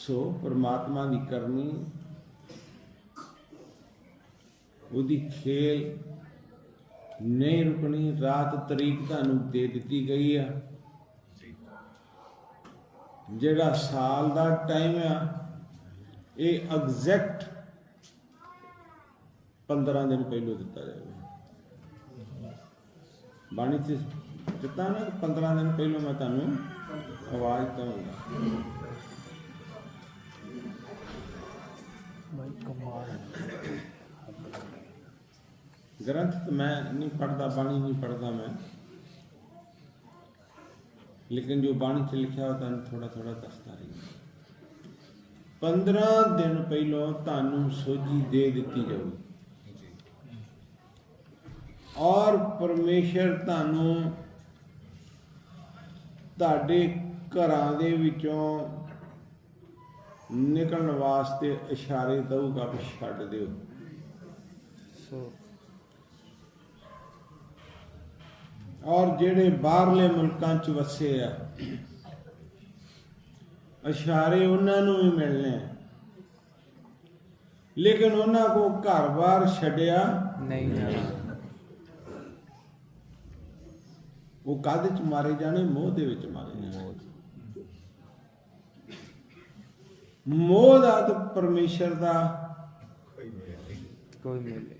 ਸੋ ਪਰਮਾਤਮਾ ਦੀ ਕਰਨੀ, ਉਹਦੀ ਖੇਲ ਨਹੀਂ ਰੁਕਣੀ, ਰਾਤ ਤਰੀਕ ਤੁਹਾਨੂੰ ਦੇ ਦਿੱਤੀ ਗਈ ਆ। ਜਿਹੜਾ ਸਾਲ ਦਾ ਟਾਈਮ ਆ, ਇਹ ਐਗਜ਼ੈਕਟ 15 ਦਿਨ ਪਹਿਲੋਂ ਦਿੱਤਾ ਜਾਵੇ ਬਾਣੀ ਚ ਦਿੱਤਾ ਨਾ 15 ਦਿਨ ਪਹਿਲੋਂ ਮੈਂ ਤੁਹਾਨੂੰ ਆਵਾਜ਼ ਦਵਾਂਗਾ। ਗ੍ਰੰਥ ਮੈਂ ਨਹੀਂ ਪੜਦਾ ਬਾਣੀ ਨਹੀਂ ਪੜਦਾ ਮੈਂ। ਲੇਕਿਨ ਜੋ ਬਾਣੀ ਚ ਲਿਖਿਆ ਉਹ ਤੁਹਾਨੂੰ ਥੋੜਾ ਥੋੜਾ ਦੱਸਦਾ ਰਹੀ 15 ਦਿਨ ਪਹਿਲਾਂ ਤੁਹਾਨੂੰ ਸੋਝੀ ਦੇ ਦਿੱਤੀ ਜਾਊਗੀ। ਔਰ ਪਰਮੇਸ਼ਰ ਤੁਹਾਨੂੰ ਤੁਹਾਡੇ ਘਰਾਂ ਦੇ ਵਿੱਚੋਂ ਨਿਕਲਣ ਵਾਸਤੇ ਇਸ਼ਾਰੇ ਦਊਗਾ ਵੀ ਛੱਡ ਦਿਓ। ਸੋ ਔਰ ਜਿਹੜੇ ਬਾਹਰਲੇ ਮੁਲਕਾਂ 'ਚ ਵਸੇ ਆ ਇਸ਼ਾਰੇ ਉਹਨਾਂ ਨੂੰ ਵੀ ਮਿਲਨੇ ਆ। ਲੇਕਿਨ ਉਹਨਾਂ ਕੋ ਘਰ-ਬਾਰ ਛੱਡਿਆ ਨਹੀਂ ਜਾਣਾ। ਉਹ ਕਾਹਦੇ 'ਚ ਮਾਰੇ ਜਾਣੇ ਮੋਹ ਦੇ ਵਿੱਚ ਮਾਰੇ ਜਾਣੇ। ਮੋਹ ਦਾ। ਤੇ ਪਰਮੇਸ਼ਰ ਦਾ ਕੋਈ ਮਿਲੇ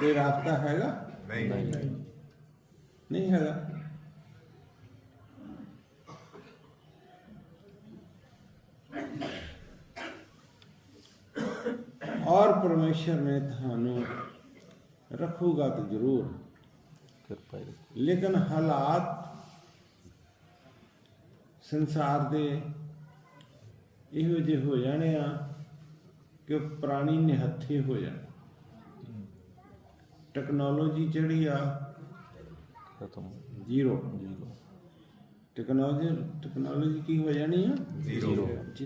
ਕੋਈ ਰਾਸਤਾ ਹੈਗਾ? ਨਹੀਂ। ਨਹੀਂ ਹੈਗਾ। ਔਰ ਪਰਮੇਸ਼ਰ ਨੇ ਤੁਹਾਨੂੰ ਰੱਖੂਗਾ ਤੇ ਜ਼ਰੂਰ। ਕਿਰਪਾ ਲੇਕਿਨ ਹਾਲਾਤ ਸੰਸਾਰ ਦੇ ਇਹੋ ਜਿਹੇ ਹੋ ਜਾਣੇ ਆ ਕਿ ਪ੍ਰਾਣੀ ਨਿਹੱਥੇ ਹੋ ਜਾਣ। ਟੈਕਨੋਲੋਜੀ ਜਿਹੜੀ ਆ ਖਤਮ। ਜ਼ੀਰੋ ਜੀਰੋ ਟੈਕਨੋਲੋਜੀ ਟੈਕਨੋਲੋਜੀ ਕੀ ਹੋ ਜਾਣੀ ਆ? ਜ਼ੀਰੋ